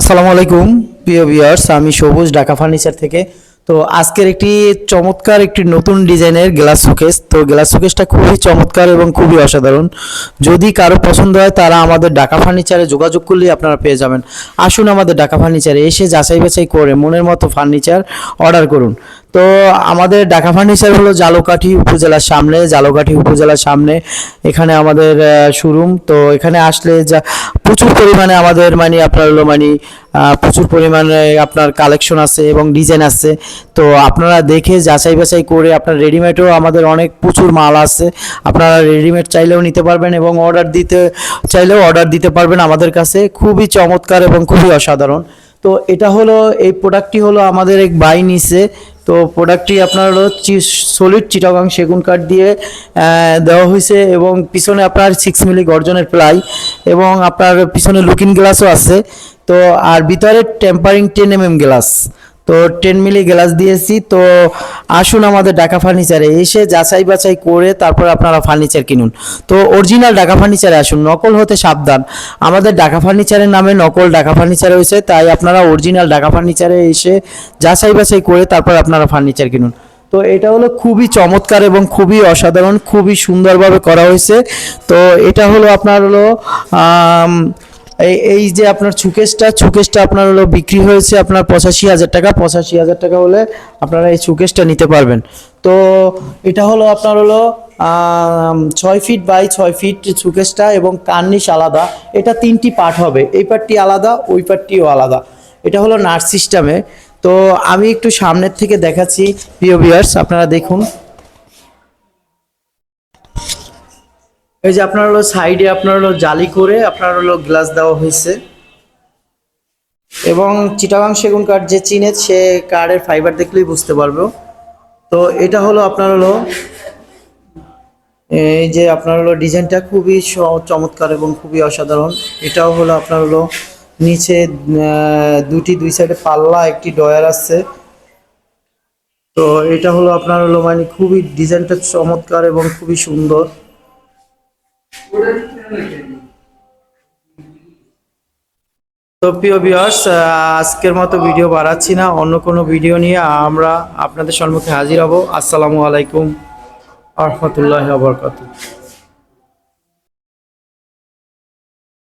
আসসালামু আলাইকুম, প্রিয় ভিউয়ার্স আমি সবুজ ঢাকা ফার্নিচার থেকে। তো আজকের একটি চমৎকার একটি নতুন ডিজাইনের গ্লাস শোকেস তো গ্লাস শোকেসটা খুবই চমৎকার এবং খুবই অসাধারণ। যদি কারও পছন্দ হয়, তারা আমাদের ঢাকা ফার্নিচারে যোগাযোগ করলেই আপনারা পেয়ে যাবেন। আসুন আমাদের ঢাকা ফার্নিচারে এসে যাচাই বাছাই করে মনের মতো ফার্নিচার অর্ডার করুন। তো আমাদের ঢাকা ফার্নিচার হলো জালকাঠি উপজেলার সামনে। জালকাঠি উপজেলার সামনে এখানে আমাদের শোরুম তো এখানে আসলে যা প্রচুর পরিমাণে আমাদের মানে আপনার হলো মানে প্রচুর পরিমাণে আপনার কালেকশন আছে এবং ডিজাইন আছে। তো আপনারা দেখে যাচাই বাছাই করে আপনার রেডিমেডও আমাদের অনেক প্রচুর মাল আছে। আপনারা রেডিমেড চাইলেও নিতে পারবেন এবং অর্ডার দিতে, চাইলেও অর্ডার দিতে পারবেন আমাদের কাছে। খুবই চমৎকার এবং খুবই অসাধারণ। তো এটা হলো, এই প্রোডাক্টটি হলো আমাদের এক বাই নিছে। তো প্রোডাক্টটি আপনার হলো সলিড চিটাগাং সেগুন কাঠ দিয়ে দেওয়া হয়েছে এবং পিছনে আপনার সিক্স মিলি গর্জনের প্লাই এবং আপনার পিছনে লুকিং গ্লাসও আছে। তো আর ভিতরে tempering ten M M glass তো টেন মিলি গ্লাস দিয়েছি। তো আসুন আমাদের ঢাকা ফার্নিচারে এসে যাচাই বাছাই করে তারপর আপনারা ফার্নিচার কিনুন। তো অরিজিনাল ঢাকা ফার্নিচারে আসুন, নকল হতে সাবধান। আমাদের ঢাকা ফার্নিচারের নামে নকল ঢাকা ফার্নিচার হয়েছে তাই আপনারা অরিজিনাল ঢাকা ফার্নিচারে এসে যাচাই বাছাই করে তারপর আপনারা ফার্নিচার কিনুন। তো এটা হলো খুবই চমৎকার এবং খুবই অসাধারণ, খুবই সুন্দরভাবে করা হয়েছে। তো এটা হলো আপনার হলো এই এই যে আপনার চুকেসটা চুকেসটা আপনার হলো বিক্রি হয়েছে আপনার পঁচাশি হাজার টাকা, পঁচাশি হাজার টাকা হলে আপনারা এই চুকেসটা নিতে পারবেন। তো এটা হলো আপনার হলো ছয় ফিট বাই ছয় ফিট চুকেসটা এবং কার্নিশ আলাদা। এটা তিনটি পার্ট হবে, এই পার্টটি আলাদা, ওই পার্টটিও আলাদা। এটা হলো নার্স সিস্টেমে। তো আমি একটু সামনের থেকে দেখাচ্ছি, প্রিয় আপনারা দেখুন। এই যে আপনার হলো সাইডে আপনার হলো জালি করে আপনার হলো গ্লাস দেওয়া হয়েছে। এবং চিটাগাং সেগুন কাঠ যে চিনে সে কার্ডের ফাইবার দেখলেই বুঝতে পারবে। তো এটা হলো আপনার হলো, এই যে আপনার হলো ডিজাইনটা খুবই চমৎকার এবং খুবই অসাধারণ। এটাও হলো আপনার হলো নিচে দুটি দুই সাইডে পাল্লা, একটি ডয়ার আছে। তো এটা হলো আপনার হলো মানে খুবই ডিজাইনটা চমৎকার এবং খুবই সুন্দর। তো প্রিয় বিয়স আজকের মতো ভিডিও বাড়াচ্ছি না। অন্য কোনো ভিডিও নিয়ে আমরা আপনাদের সম্মুখে হাজির হব। আসসালামু আলাইকুম আহমতুল্লাহ বরকাতুহ।